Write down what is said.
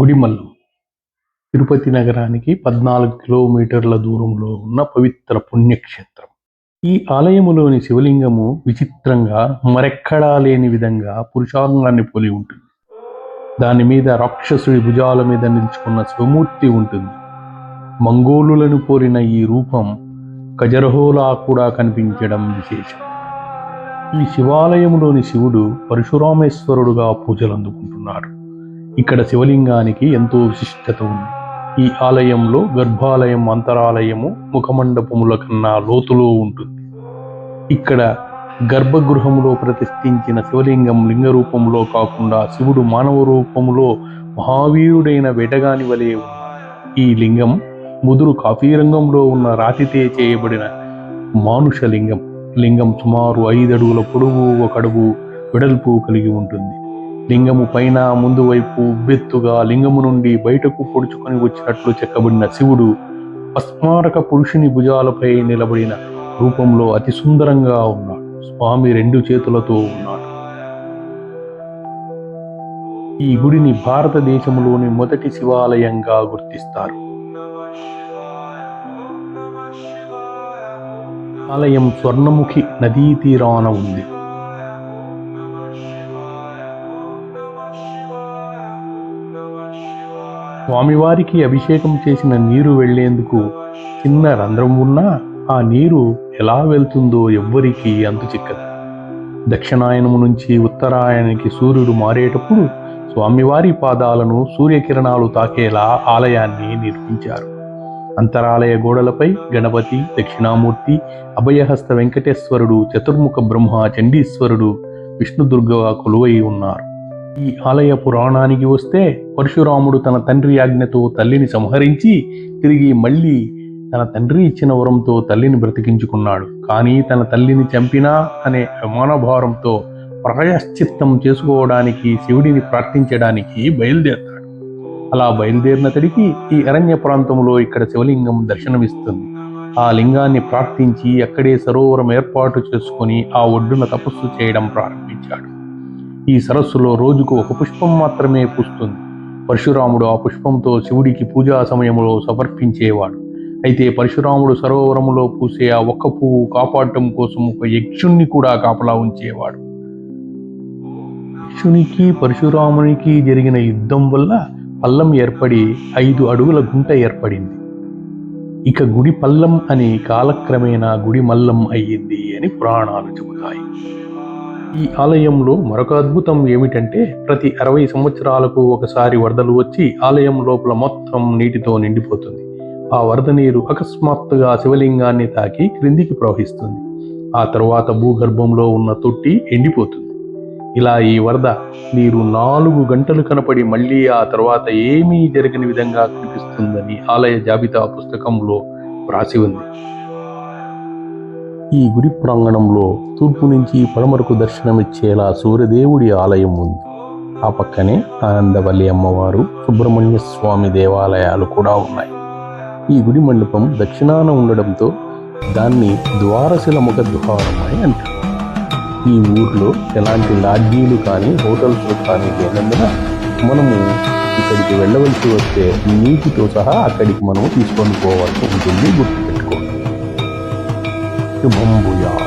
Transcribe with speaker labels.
Speaker 1: గుడిమల్లు. తిరుపతి నగరానికి పద్నాలుగు కిలోమీటర్ల దూరంలో ఉన్న పవిత్ర పుణ్యక్షేత్రం. ఈ ఆలయములోని శివలింగము విచిత్రంగా మరెక్కడా లేని విధంగా పురుషాంగాన్ని పోలి ఉంటుంది. దాని మీద రాక్షసుడి భుజాల మీద నిలుచుకున్న శివమూర్తి ఉంటుంది. మంగోలులను పోలిన ఈ రూపం కజరహోలా కూడా కనిపించడం విశేషం. ఈ శివాలయంలోని శివుడు పరశురామేశ్వరుడుగా పూజలు అందుకుంటున్నాడు ఇక్కడ శివలింగానికి ఎంతో విశిష్టత ఉంది. ఈ ఆలయంలో గర్భాలయం అంతరాలయము ముఖమండపముల కన్నా లోతులో ఉంటుంది. ఇక్కడ గర్భగృహములో ప్రతిష్ఠించిన శివలింగం లింగ రూపంలో కాకుండా శివుడు మానవ రూపంలో మహావీరుడైన వేటగాని వలె ఈ లింగం ముదురు కాఫీ రంగంలో ఉన్న రాతితే చేయబడిన మానుష లింగం. లింగం సుమారు ఐదు అడుగుల పొడవు ఒక అడుగు వెడల్పు కలిగి ఉంటుంది. లింగము పైన ముందు వైపు ఉబ్బెత్తుగా లింగము నుండి బయటకు పొడుచుకొని వచ్చినట్లు చెక్కబడిన శివుడు అస్మారక పురుషుని భుజాలపై నిలబడిన రూపంలో అతి సుందరంగా ఉన్నాడు. స్వామి రెండు చేతులతో ఉన్నాడు. ఈ గుడిని భారతదేశంలోని మొదటి శివాలయంగా గుర్తిస్తారు. ఆలయం స్వర్ణముఖి నదీ తీరాన ఉంది. స్వామివారికి అభిషేకం చేసిన నీరు వెళ్ళేందుకు చిన్న రంధ్రం ఉన్నా ఆ నీరు ఎలా వెళ్తుందో ఎవ్వరికీ అంతు చిక్కదు. దక్షిణాయనము నుంచి ఉత్తరాయణానికి సూర్యుడు మారేటప్పుడు స్వామివారి పాదాలను సూర్యకిరణాలు తాకేలా ఆలయాన్ని నిర్మించారు. అంతరాలయ గోడలపై గణపతి దక్షిణామూర్తి అభయహస్త వెంకటేశ్వరుడు చతుర్ముఖ బ్రహ్మ చండీశ్వరుడు విష్ణుదుర్గ కొలువై ఉన్నారు. ఈ ఆలయ పురాణానికి వస్తే పరశురాముడు తన తండ్రి ఆజ్ఞతో తల్లిని సంహరించి తిరిగి మళ్ళీ తన తండ్రి ఇచ్చిన వరంతో తల్లిని బ్రతికించుకున్నాడు. కానీ తన తల్లిని చంపినా అనే అమానభారంతో ప్రాయశ్చిత్తం చేసుకోవడానికి శివుడిని ప్రార్థించడానికి బయలుదేరతాడు. అలా బయలుదేరిన తడికి ఈ అరణ్య ప్రాంతంలో ఇక్కడ శివలింగం దర్శనమిస్తుంది. ఆ లింగాన్ని ప్రార్థించి అక్కడే సరోవరం ఏర్పాటు చేసుకుని ఆ ఒడ్డున తపస్సు చేయడం ప్రారంభించాడు. ఈ సరస్సులో రోజుకు ఒక పుష్పం మాత్రమే పూస్తుంది. పరశురాముడు ఆ పుష్పంతో శివుడికి పూజా సమయంలో సమర్పించేవాడు. అయితే పరశురాముడు సరోవరములో పూసే ఆ ఒక్క పువ్వు కాపాడటం కోసం ఒక యక్షుణ్ణి కూడా కాపలా ఉంచేవాడు. యక్షునికి పరశురామునికి జరిగిన యుద్ధం వల్ల పల్లం ఏర్పడి ఐదు అడుగుల గుంట ఏర్పడింది. ఇక గుడి పల్లం అని కాలక్రమేణా గుడి మల్లం అయ్యింది అని పురాణాలు చెబుతాయి. ఈ ఆలయంలో మరొక అద్భుతం ఏమిటంటే ప్రతి అరవై సంవత్సరాలకు ఒకసారి వరదలు వచ్చి ఆలయం లోపల మొత్తం నీటితో నిండిపోతుంది. ఆ వరద నీరు అకస్మాత్తుగా శివలింగాన్ని తాకి క్రిందికి ప్రవహిస్తుంది. ఆ తరువాత భూగర్భంలో ఉన్న తొట్టి ఎండిపోతుంది. ఇలా ఈ వరద నీరు నాలుగు గంటలు కనపడి మళ్ళీ ఆ తర్వాత ఏమీ జరగని విధంగా కనిపిస్తుందని ఆలయ జాబితా పుస్తకంలో వ్రాసి ఉంది. ఈ గుడి ప్రాంగణంలో తూర్పు నుంచి పడమరకు దర్శనమిచ్చేలా సూర్యదేవుడి ఆలయం ఉంది. ఆ పక్కనే ఆనందవల్లి అమ్మవారు సుబ్రహ్మణ్య స్వామి దేవాలయాలు కూడా ఉన్నాయి. ఈ గుడి మండపం దక్షిణాన ఉండడంతో దాన్ని ద్వారశిల ముఖ ద్వారం అని అంటారు. ఈ ఊర్లో ఎలాంటి లాడ్జీలు కానీ హోటల్స్ కానీ లేనందున మనము ఇక్కడికి వెళ్ళవలసి వస్తే నీటితో సహా అక్కడికి మనము తీసుకొని పోవాల్సి ఉంటుంది గుర్తుపెట్టుకోండి. 就蒙不要。